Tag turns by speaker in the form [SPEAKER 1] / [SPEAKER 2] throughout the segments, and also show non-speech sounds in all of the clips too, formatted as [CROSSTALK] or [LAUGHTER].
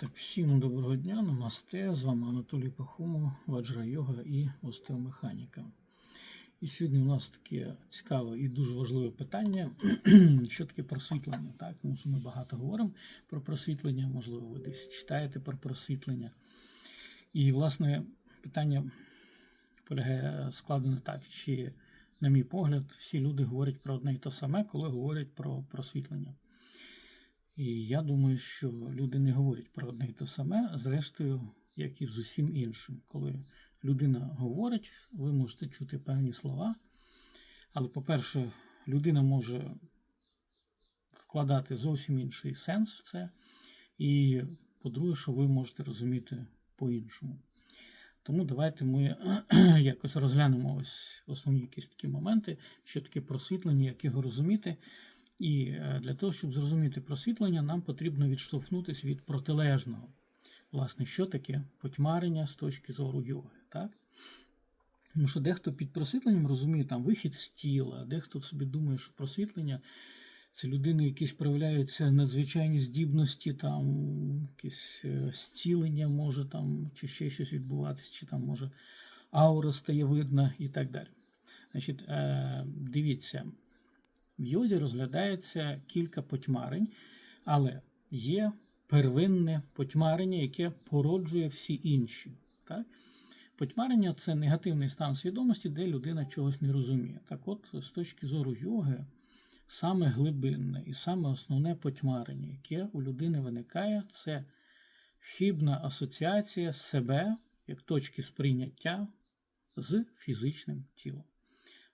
[SPEAKER 1] Так, всім доброго дня, намасте. З вами Анатолій Пахомов, ваджра йога і остеомеханіка. І сьогодні у нас таке цікаве і дуже важливе питання, [CLEARS THROAT] що таке просвітлення. Так? Тому що ми багато говоримо про просвітлення, можливо, ви десь читаєте про просвітлення. І, власне, питання полягає складене так, чи, на мій погляд, всі люди говорять про одне і те саме, коли говорять про просвітлення. І я думаю, що люди не говорять про одне і те саме, зрештою, як і з усім іншим. Коли людина говорить, ви можете чути певні слова. Але, по-перше, людина може вкладати зовсім інший сенс в це. І, по-друге, що ви можете розуміти по-іншому. Тому давайте ми [CLEARS THROAT] якось розглянемо ось основні якісь такі моменти, що таке просвітлення, як його розуміти. І е, для того, щоб зрозуміти просвітлення, нам потрібно відштовхнутися від протилежного. Власне, що таке потьмарення з точки зору йоги. Так? Тому що дехто під просвітленням розуміє там вихід з тіла, дехто собі думає, що просвітлення це людини, якісь проявляються надзвичайні здібності, там якесь е, зцілення може там, чи ще щось відбуватися, чи там може аура стає видна і так далі. Значить, е, дивіться. В йозі розглядається кілька потьмарень, але є первинне потьмарення, яке породжує всі інші. Так? Потьмарення це негативний стан свідомості, де людина чогось не розуміє. Так от, з точки зору йоги, саме глибинне і саме основне потьмарення, яке у людини виникає, це хибна асоціація себе як точки сприйняття з фізичним тілом.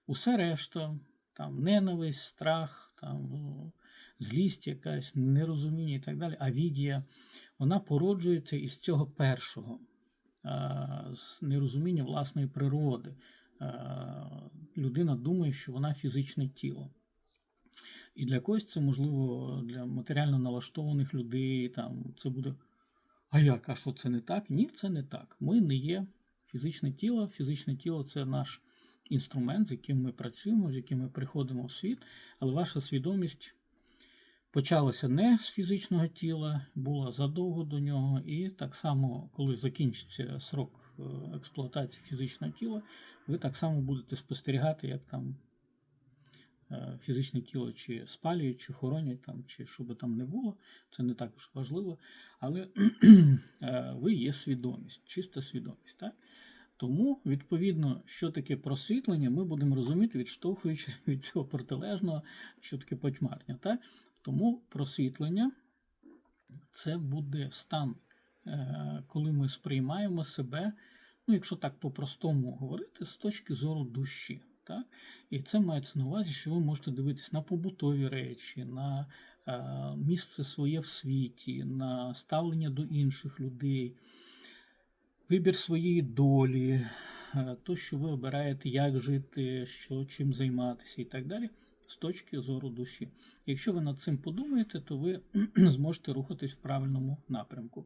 [SPEAKER 1] Усе решта там ненависть, страх, там, ну, злість якась, нерозуміння і так далі, авідія, вона породжується із цього першого, з нерозуміння власної природи. Людина думає, що вона фізичне тіло. І для когось це можливо для матеріально налаштованих людей. Там це буде. А як? А що це не так? Ні, це не так. Ми не є фізичне тіло. Фізичне тіло це наш інструмент, з яким ми працюємо, з яким ми приходимо в світ, але ваша свідомість почалася не з фізичного тіла, була задовго до нього, і так само, коли закінчиться срок е, експлуатації фізичного тіла, ви так само будете спостерігати, як там е, фізичне тіло чи спалюють, чи хоронять, там, чи що би там не було, це не також важливо, але [CLEARS THROAT] е, ви є свідомість, чиста свідомість. так? Тому, відповідно, що таке просвітлення, ми будемо розуміти, відштовхуючи [LAUGHS] від цього протилежного, що таке потьмарня. Так? Тому просвітлення це буде стан, е, коли ми сприймаємо себе, ну, якщо так по-простому говорити, з точки зору душі. Так? І це мається на увазі, що ви можете дивитися на побутові речі, на е, місце своє в світі, на ставлення до інших людей вибір своєї долі, е, то, що ви обираєте, як жити, що, чим займатися і так далі, з точки зору душі. Якщо ви над цим подумаєте, то ви [CLEARS THROAT] зможете рухатись в правильному напрямку.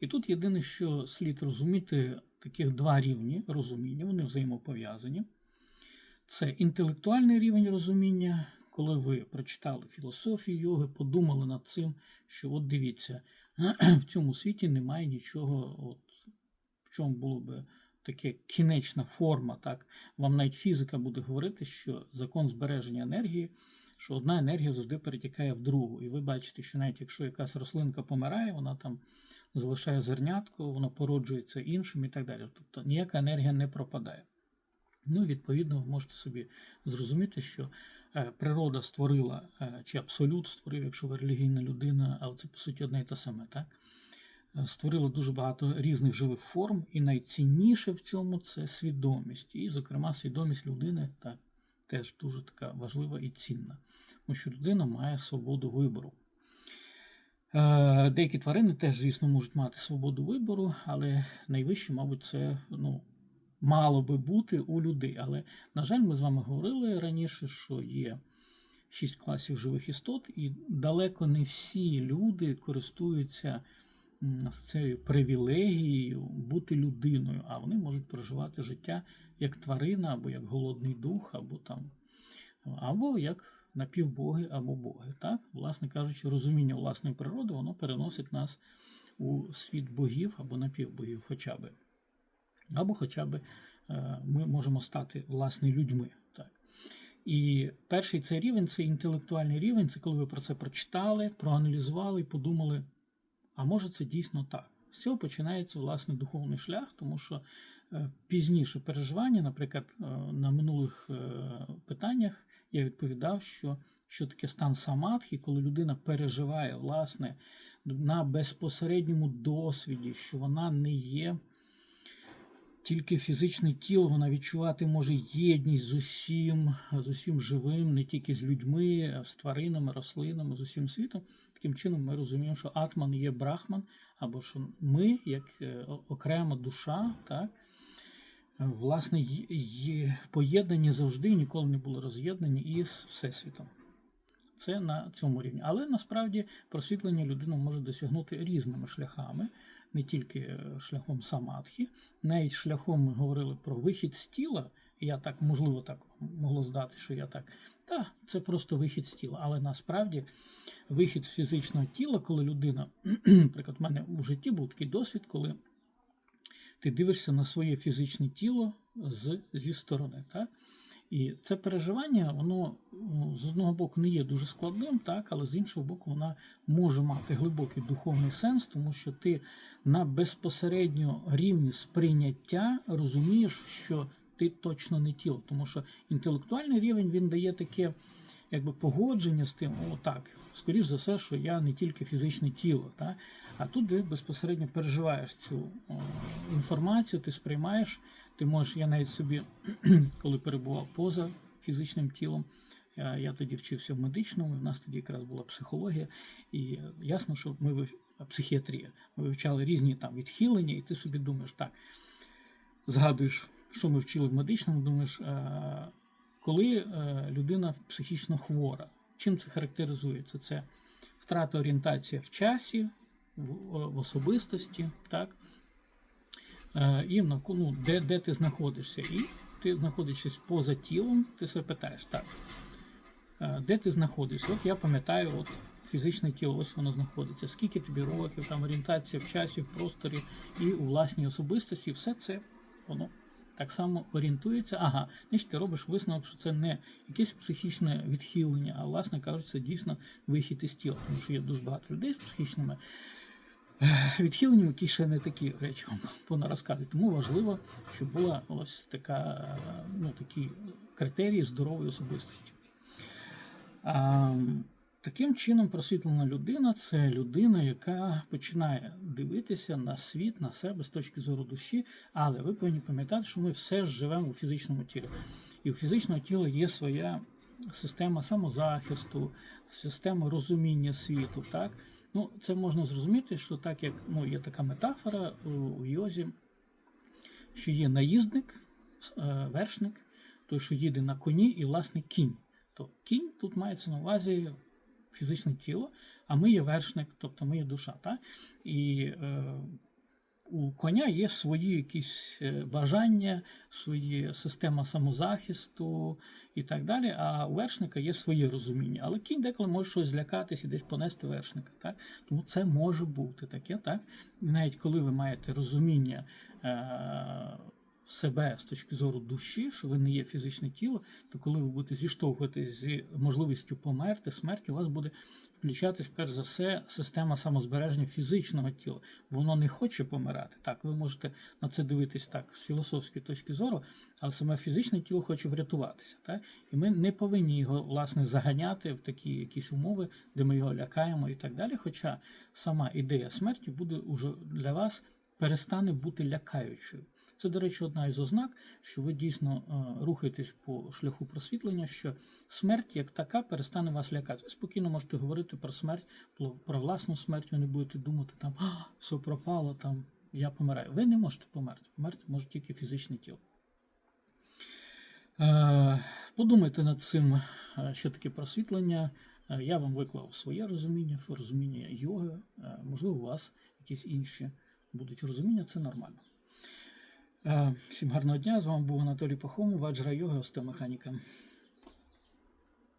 [SPEAKER 1] І тут єдине, що слід розуміти, таких два рівні розуміння, вони взаємопов'язані. Це інтелектуальний рівень розуміння, коли ви прочитали філософію йоги, подумали над цим, що от дивіться, [CLEARS THROAT] в цьому світі немає нічого от, чому було би таке кінечна форма, так вам навіть фізика буде говорити, що закон збереження енергії, що одна енергія завжди перетікає в другу. І ви бачите, що навіть якщо якась рослинка помирає, вона там залишає зернятко, воно породжується іншим і так далі. Тобто ніяка енергія не пропадає. Ну, відповідно, ви можете собі зрозуміти, що е, природа створила, е, чи абсолют створив, якщо ви релігійна людина, але це по суті одне і те саме, так? Створило дуже багато різних живих форм, і найцінніше в цьому це свідомість. І, зокрема, свідомість людини так, теж дуже така важлива і цінна, тому що людина має свободу вибору. Е, деякі тварини теж, звісно, можуть мати свободу вибору, але найвище, мабуть, це ну, мало би бути у людей. Але, на жаль, ми з вами говорили раніше, що є шість класів живих істот, і далеко не всі люди користуються з цією привілегією бути людиною, а вони можуть проживати життя як тварина, або як голодний дух, або там, або як напівбоги або боги. Так? Власне кажучи, розуміння власної природи, воно переносить нас у світ богів або напівбогів, хоча би. Або хоча б е, ми можемо стати власне людьми. Так. І перший цей рівень це інтелектуальний рівень, це коли ви про це прочитали, проаналізували і подумали, а може це дійсно так. З цього починається власне духовний шлях, тому що е, пізніше переживання, наприклад, е, на минулих е, питаннях я відповідав, що, що таке стан самадхи, коли людина переживає власне на безпосередньому досвіді, що вона не є тільки фізичне тіло, вона відчувати може єдність з усім, з усім живим, не тільки з людьми, а з тваринами, рослинами, з усім світом. Таким чином, ми розуміємо, що атман є брахман, або що ми, як е, окрема душа, так, власне, є поєднані завжди, ніколи не були роз'єднані із Всесвітом. Це на цьому рівні. Але насправді просвітлення людина може досягнути різними шляхами, не тільки е, шляхом самадхи, навіть шляхом ми говорили про вихід з тіла. Я так, можливо, так могло здати, що я так. Та, це просто вихід з тіла. Але насправді вихід з фізичного тіла, коли людина, [CLEARS THROAT] наприклад, в мене в житті був такий досвід, коли ти дивишся на своє фізичне тіло з, зі сторони. Так? І це переживання, воно ну, з одного боку не є дуже складним, так, але з іншого боку, вона може мати глибокий духовний сенс, тому що ти на безпосередньо рівні сприйняття розумієш, що ти точно не тіло. Тому що інтелектуальний рівень він дає таке якби погодження з тим, о, так, скоріш за все, що я не тільки фізичне тіло. Так? А тут ти безпосередньо переживаєш цю інформацію, ти сприймаєш. Ти можеш, я навіть собі, [CLEARS THROAT] коли перебував поза фізичним тілом, я, тоді вчився в медичному, у нас тоді якраз була психологія, і ясно, що ми психіатрія. Ми вивчали різні там відхилення, і ти собі думаєш, так, згадуєш, що ми вчили в медичному, думаєш, е, коли е, людина психічно хвора, чим це характеризується? Це втрата орієнтації в часі, в, особистості, так? Е, і ну, де, де ти знаходишся. І ти знаходишся поза тілом, ти себе питаєш, так, е, де ти знаходишся? От я пам'ятаю, от фізичне тіло, ось воно знаходиться. Скільки тобі років, там орієнтація в часі, в просторі і у власній особистості, все це воно так само орієнтується. Ага, значить ти робиш висновок, що це не якесь психічне відхилення, а власне кажуть, це дійсно вихід із тіла, тому що є дуже багато людей з психічними [SIGHS] відхиленням, які ще не такі речі вам понарозказують. Тому важливо, щоб була ось така, ну, такі критерії здорової особистості. А, таким чином, просвітлена людина це людина, яка починає дивитися на світ, на себе з точки зору душі, але ви повинні пам'ятати, що ми все ж живемо у фізичному тілі. І у фізичного тіла є своя система самозахисту, система розуміння світу. Так? Ну, це можна зрозуміти, що так як ну, є така метафора у, у йозі, що є наїздник, е, вершник, той, що їде на коні, і власне кінь. То кінь тут мається на увазі фізичне тіло, а ми є вершник, тобто ми є душа. Так? І е, у коня є свої якісь е, бажання, свої система самозахисту і так далі. А у вершника є своє розуміння. Але кінь деколи може щось злякатись і десь понести вершника. Так? Тому це може бути таке, так? Навіть коли ви маєте розуміння. Е- себе з точки зору душі, що ви не є фізичне тіло, то коли ви будете зіштовхуватись з можливістю померти, смерті, у вас буде включатись, перш за все, система самозбереження фізичного тіла. Воно не хоче помирати. Так, ви можете на це дивитись так з філософської точки зору, але саме фізичне тіло хоче врятуватися. Так? І ми не повинні його власне заганяти в такі якісь умови, де ми його лякаємо і так далі. Хоча сама ідея смерті буде уже для вас перестане бути лякаючою. Це, до речі, одна із ознак, що ви дійсно е, рухаєтесь по шляху просвітлення, що смерть як така перестане вас лякати. Ви спокійно можете говорити про смерть, про, власну смерть, ви не будете думати, там, все пропало, там, я помираю. Ви не можете померти. Померти може тільки фізичне тіло. Е, подумайте над цим, е, що таке просвітлення. Я вам виклав своє розуміння, розуміння йоги. Можливо, у вас якісь інші будуть розуміння, це нормально. Е, Всім гарного дня. З вами був Анатолій Пахомов, Ваджра Йога, остеомеханіка.